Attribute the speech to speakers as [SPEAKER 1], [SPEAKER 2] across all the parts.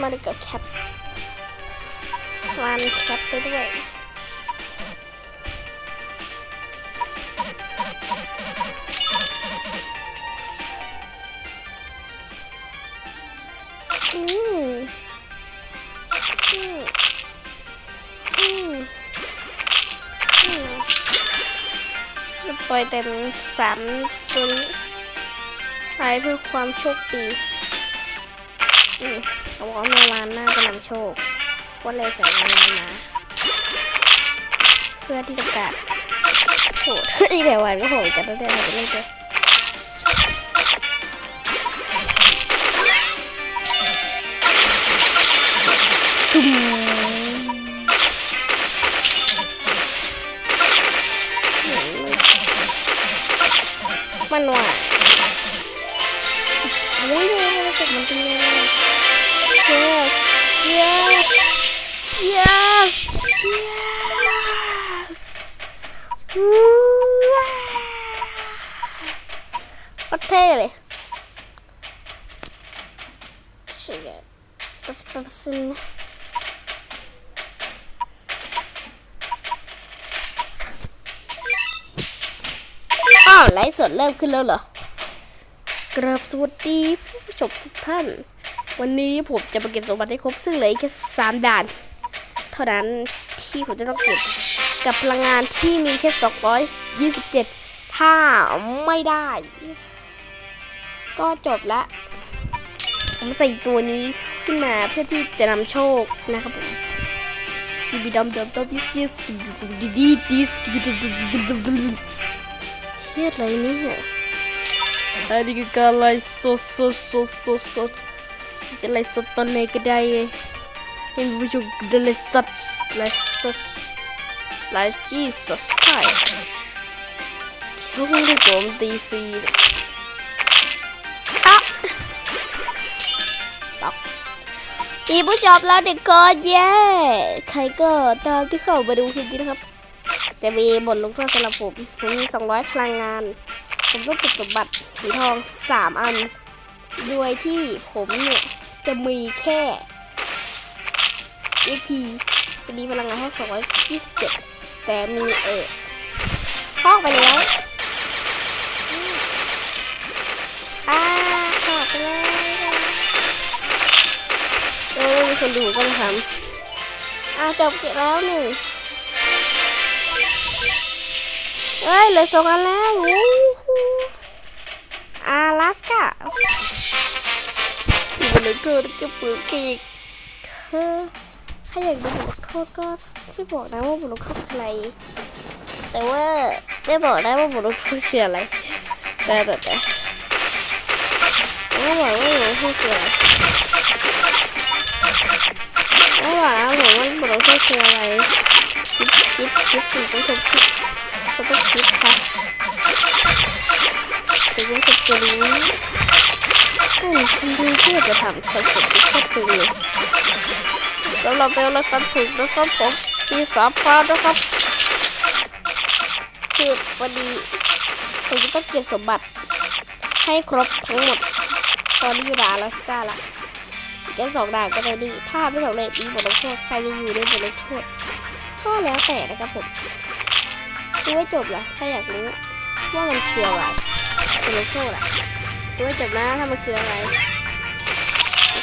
[SPEAKER 1] มาเลยกับแคปวานแคปไปด้วยอืมอืมอืมอืมจะปล่อยเต็มสามตัวนี้ไปเพื่อความโชคดีอืม เขาบอกว่าเมื่อวานน่าจะนำโชคก็เลยใส่เงินมา เพื่อที่จะกัดโหดอีกแบบวันก็โหดกันแล้วเดี๋ยวเราจะเล่นเลย โคตรเท่เลย Shit. That's person. อ้าวไลฟ์สดเริ่มขึ้นแล้วเหรอกราบสวัสดีผู้ชมทุกท่าน วันนี้ผมจะมาเก็บสมบัติให้ครบซึ่งเหลืออีกแค่สามด่าน เท่านั้นที่ผมจะต้องเก็บกับพลังงานที่มีแค่ 227 ถ้าไม่ได้ ก็จบละ ผมใส่ตัวนี้ขึ้นมาเพื่อที่จะนำโชคนะครับผมสกิบิดอมดอมดอมดิสยิสกิบิดดีดีดิสกิบิดอมดอมดอมดเทียดอะไรเนี่ยอันนี้ก็การไล่สดสดสดสดสดจะไล่สดตอนไหนก็ได้ให้ผู้ชมจะไล่สดไล่สดไล่จีสสไปเขาคงได้โจมตีฟรี อีผู้จบแล้วเด็กก็เย้ใครก็ตามที่เข้ามาดูคลิปนี้นะครับ จะมีบทลงโทษสำหรับผมผมมี 200 พลังงาน ผมต้องเก็บสมบัติสีทอง 3 อันโดยที่ผมเนี่ย จะมีแค่ EP จะมีพลังงานแค่227 แต่มีเออห้อไปแล้วอืมอ่าหอไปเลยเออมีคนดูก็เลยทำอ่าจบเก็บแล้วหนึ่งเอ้ยเหลือสองอันแล้ววู้ฮู้อาลาสกาบทลงโทษก็ปืนปีกเออถ้าอยากดูบทลงโทษก็ไม่บอกนะว่าบทลงโทษคืออะไร แต่ว่าไม่บอกนะว่าบทลงโทษคืออะไรแต่แต่แต่ไม่บอกว่าบทลงโทษคืออะไร ไม่บอกนะผมว่าบทลงโทษคืออะไรคิดคิดคิดสิผู้ชมคิดเขาต้องคิดครับถึงผู้ชมจะรู้อืมคุณดูเพื่อจะทำคอนเซ็ปต์ที่ครอบคลุมเลยสำหรับเบลและการถูกนะครับผมมีสามพาร์ทนะครับคือวันนี้ผมจะต้องเก็บสมบัติให้ครบทั้งหมด ตอนนี้อยู่ดานอลาสก้าละอีก แค่สองด่านก็จะดีถ้าไม่สำเร็จมีบทลงโทษใครจะอยู่ในบทลงโทษก็แล้วแต่นะครับผมดูให้จบละถ้าอยากรู้ว่ามันคืออะไรบทลงโทษอะดูให้จบนะถ้ามันคืออะไร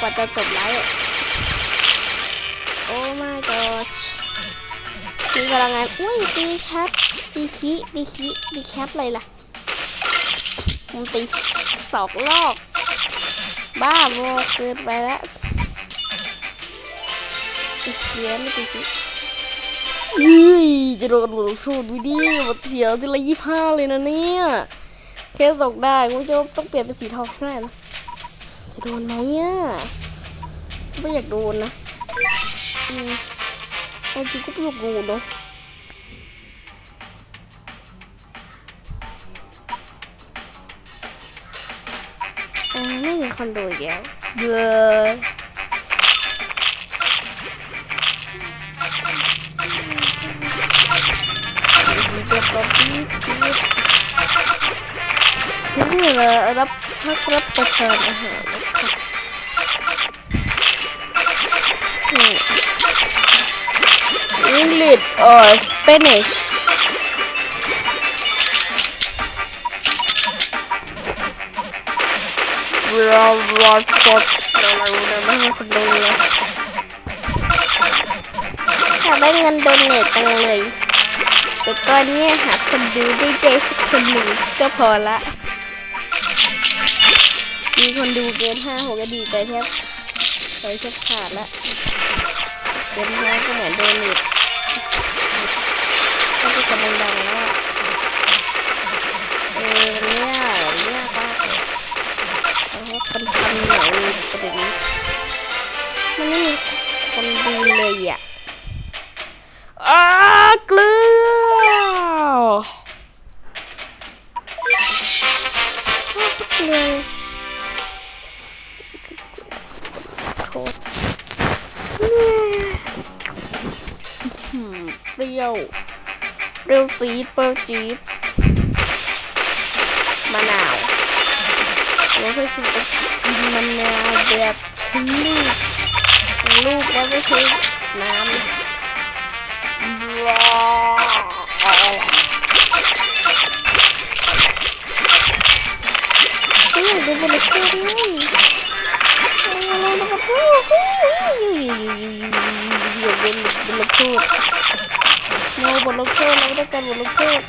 [SPEAKER 1] กว่าจะจบไลฟ์โอ้ my gosh มีพลังงานอุ้ยตีแคปตีคีตีคีตีแคปอะไรล่ะผมตีสองรอบ บ้าบอเกินไปแล้วเดี๋ยไม่ตีคีเฮ้ยจะโดนบทลงโทษวิดีบทเสียวทีละยี่ห้าเลยนะเนี่ยแค่ส่งได้คุณผู้ชมต้องเปลี่ยนเป็นสีทองให้ได้นะจะโดนไหมอะไม่อยากโดนนะอืมเอาจริงก็ไม่อยากโดนเนาะ ออไม่มีคอนโดเดียวเบื่อดีเด็ดป๊อปปี้นี่เลยรับพักรับประทานอาหารอังกฤษ or Spanish รอรอสปอตเราเราไม่ให้คนดูเลยอยากได้เงินโดเนทจังเลยแต่ตอนนี้หาคนดูได้ได้สักคนหนึ่งก็พอละ มีคนดูเกินห้าหกก็ดีใจแทบใจแทบขาดละเกินห้าก็เหมือนโดเนทก็จะกำลังดังแล้วเออเนี่ยเนี่ยป้า ประเด็นนี้ มันไม่มีคนดูเลยอะอ้าเกลือเกลือโทษอืมเปรี้ยวเปรี้ยวจี๊ดเปรี้ยวจี๊ด คือน้ำว้าวดูบนเตียงด้วยอะไรนะครับพูดอยู่บนบนลูกโทษโน้บนลูกโทษเราได้กันบนลูกโทษ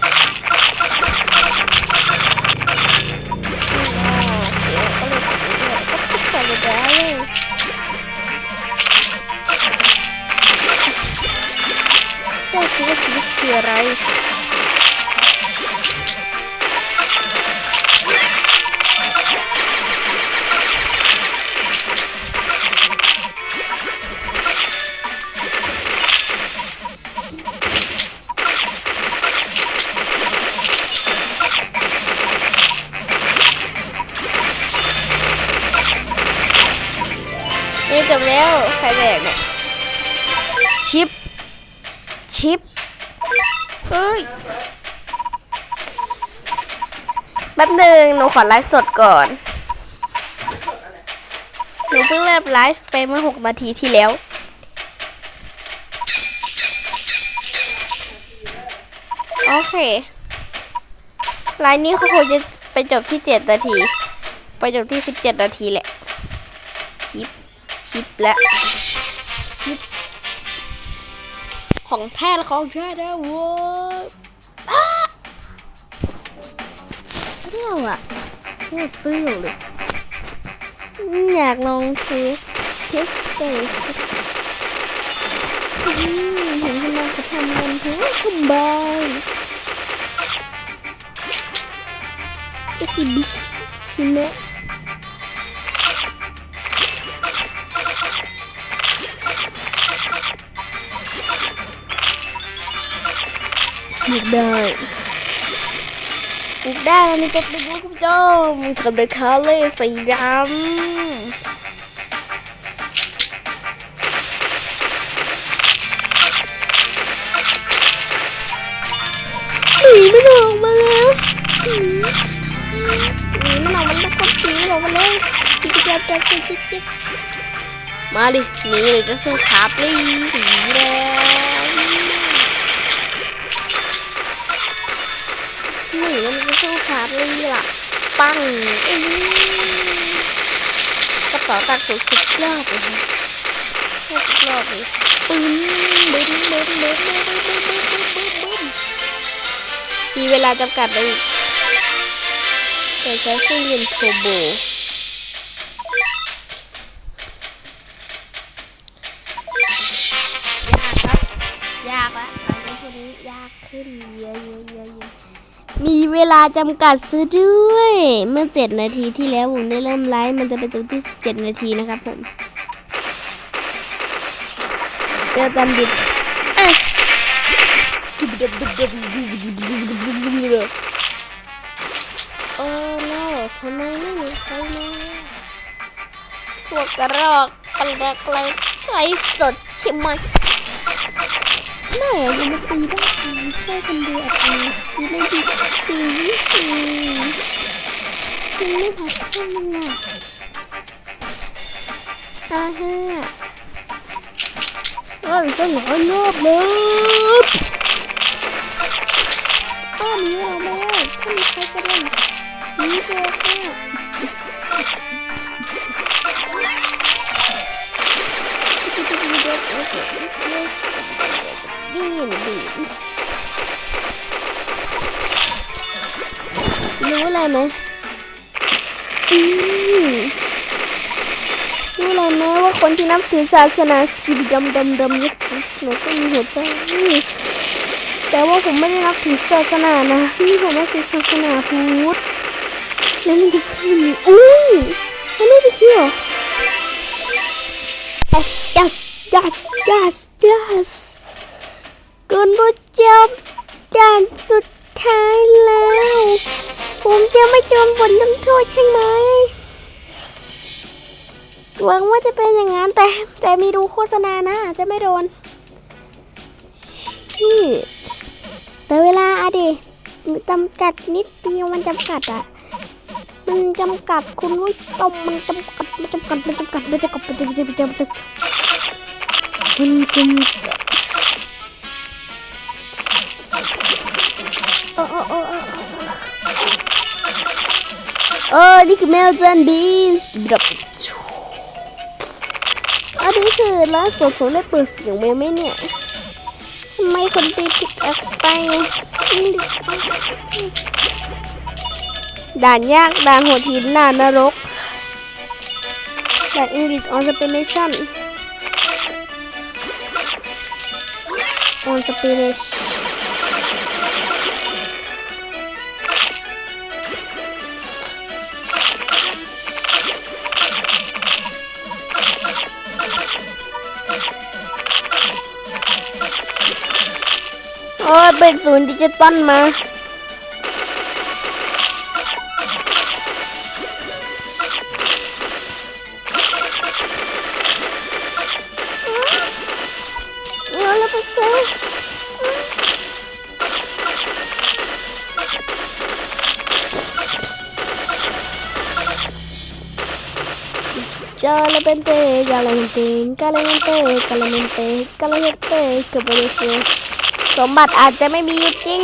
[SPEAKER 1] ก็เลยตัดเลยก็ตัดไปเลย aku sudah sedikit tirai อไลฟ์สดก่อน หนูเพิ่งเริ่มไลฟ์ไปเมื่อหกนาทีที่แล้ว โอเค ไลน์นี้เขาคงจะไปจบที่เจ็ดนาที ไปจบที่สิบเจ็ดนาทีแหละ ชิป ชิปและชิป ของแท้ของแท้นะโว้ยอ้าเรี้ยวอะ คตรเปรี้ยวเลย อยากลองทิสทิสเตอร์เห็นที่มันจะทำกันทั้งคุณบายก็สิบิสิเนะหยุดได้หยุดได้แล้วนี่ก็เป็น ณผู้ชมมีกระดึกทะเลสีดำหนีไม่ออกมาแล้วหนีมันออกมาแล้วครับหนีออกมาแล้วจิ๊กจิ๊กจิ๊กจิ๊กจิ๊กมาดิหนีเลยจะสู้ขาปลีสีแดงหนีมันจะสู้คาร์ลี่ล่ะ ปังอื้อกระเป๋าตังค์สูงสุดรอบเลยฮะแค่ทุกรอบเลยปึ้งบึ้งบึ้งบึ้งบึ้งบึ้งบึ้งบึ้งบึ้งบึ้งมมีเวลาจำกัดไปอีกโดยใช้เครื่องยนต์โทโบ เวลาจำกัดซะด้วย เมื่อเจ็ดนาทีที่แล้วผมได้เริ่มไลฟ์มันจะเป็นตัวที่เจ็ดนาทีนะครับผมเจอกันบิดเอ้โอ้ no ทำไมไม่มีใครมาพวกกระรอกกระรอกอะไรไลฟ์สดใช่ไหมม่อะ ยังมาตีบ้างช่วยคนเดียวตีไม่ดีตีไม่ตีคุณไม่พักทำมันอะตาห้าอ้าวสมองเงือบเงือบป้าวมีเราแล้วถ้ามีใครกระเด็นมีเจอค่ะเดี๋ยอเดี๋ยวเดี๋ยว รู้อะไรไหมอืมรู้อะไรไหมว่าคนที่นับถือศาสนาสกิบดำดำดำยักษ์หนูก็มีหัวใจแต่ว่าผมไม่ได้นับถือศาสนานะนี่ผมนับถือศาสนาพุทธแล้วมันจะขึ้นอุ้ยอันนี้ไปเที่ยว yes yes yes yes yes เกินประจำจานสุดท้ายแล้ว ผมจะไม่จมบทลงโทษใช่ไหมหวังว่าจะเป็นอย่างนั้นแต่ แต่มีดูโฆษณานะจะไม่โดนนี่แต่เวลาอะดิจำกัดนิดเดียวมันจำกัดอะมันจำกัดคุณผู้ชมมันจำกัดมันจำกัดมันจำกัดมันจำกัดมันจำกัดมันจำกัด เออ นี่คือแมวจันบีสกิบดับอันนี้คือล่าสุดผมได้เปิดเสียงไว้ไหมเนี่ยทำไมคนตีพิกแอคไปด่านยาก ด่านโหดหินด่านนรกด่านอังกฤษออนสเปเนชั่นออนสเปเนช โอ้เป็นศูนย์ดิจิตอลมา เปนเตกาลาเปนเตกาลาเปนเตกาลาเปนเตกาลาเปนเตสมบัติอาจจะไม่มีอยู่จริง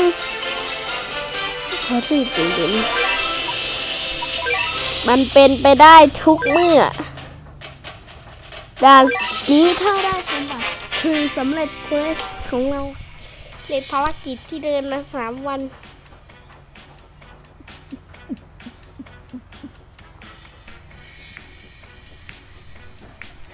[SPEAKER 1] แค่ที่จริงมันเป็นไปได้ทุกเมื่อด่านนี้ถ้าได้สมบัติคือสำเร็จเควสของเราเรียนภารกิจที่เดินมาสามวัน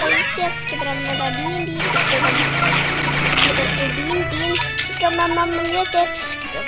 [SPEAKER 1] กิดรมรมเจ็บสกิดรมรมดีดีสกิดรมสกิดรมดีดีสกิ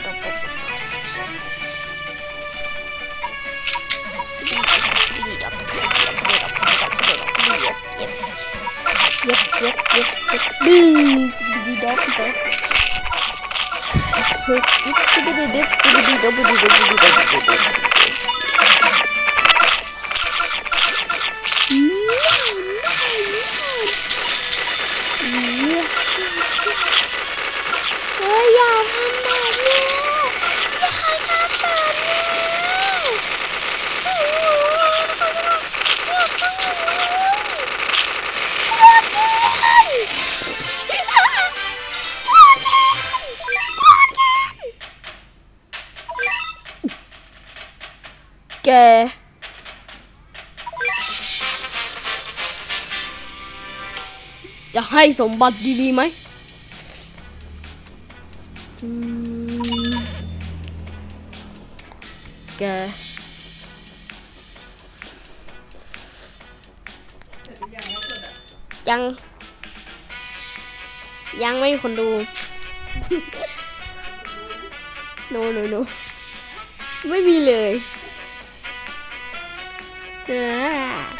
[SPEAKER 1] จะให้สมบัติดีๆไหมแกยัง ยังไม่มีคนดู no no no ไม่มีเลยอ่าอ้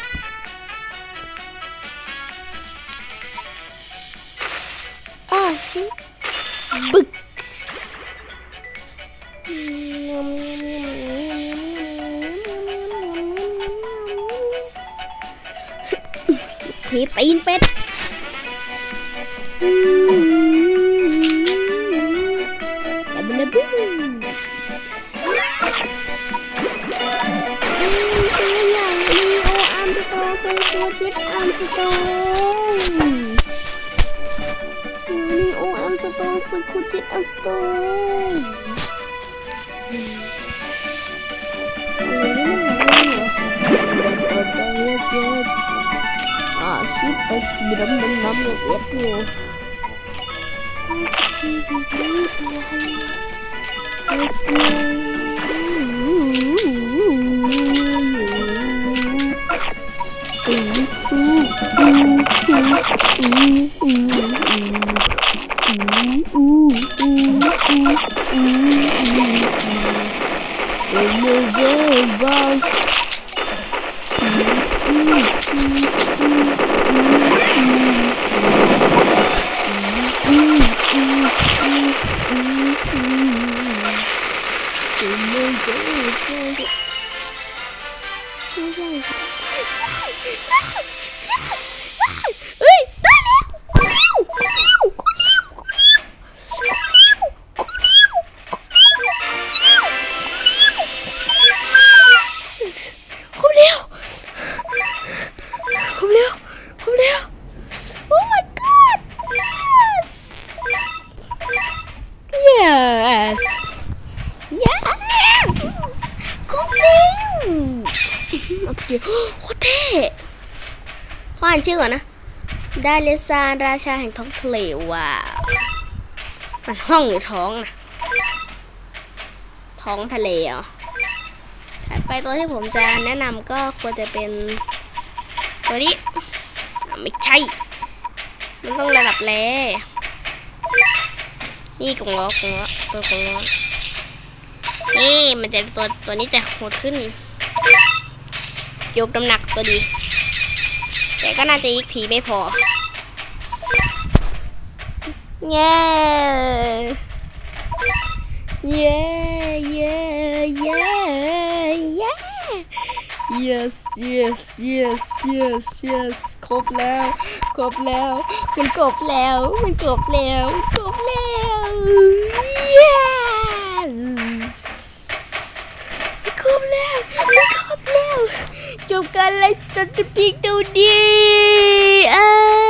[SPEAKER 1] ทีตีนเป็ดดับเบิลบูตัวอย่างลีโออัมสโตคือตัวจิตอัมสโตลีโออัมสโตคือคุณจิตอัมสโตอ่าชิปเป็น ship es gibi dum dum dum dum yapıyor. Ömürde bak Mm-hmm. 我们已经无处可躲了什么 ขออ่านชื่อก่อนนะ ได้เลซานราชาแห่งท้องทะเลว้าวมันห้องหรือท้องนะท้องทะเลเหรอถัดไปตัวที่ผมจะแนะนำก็ควรจะเป็นตัวนี้ ไม่ใช่ มันต้องระดับแรนี่กงล้อกงล้อตัวกงล้อนี่มันจะตัวตัวนี้จะโหดขึ้น ยกน้ำหนักตัวดี แต่ก็น่าจะอีกผีไม่พอ เย้ เย้ เย้ เย้ เย้ yes yes yes yes yes ครบแล้ว ครบแล้ว มันครบแล้ว มันครบแล้ว ครบแล้ว กับการไลฟ์สดูพียงเท่านี้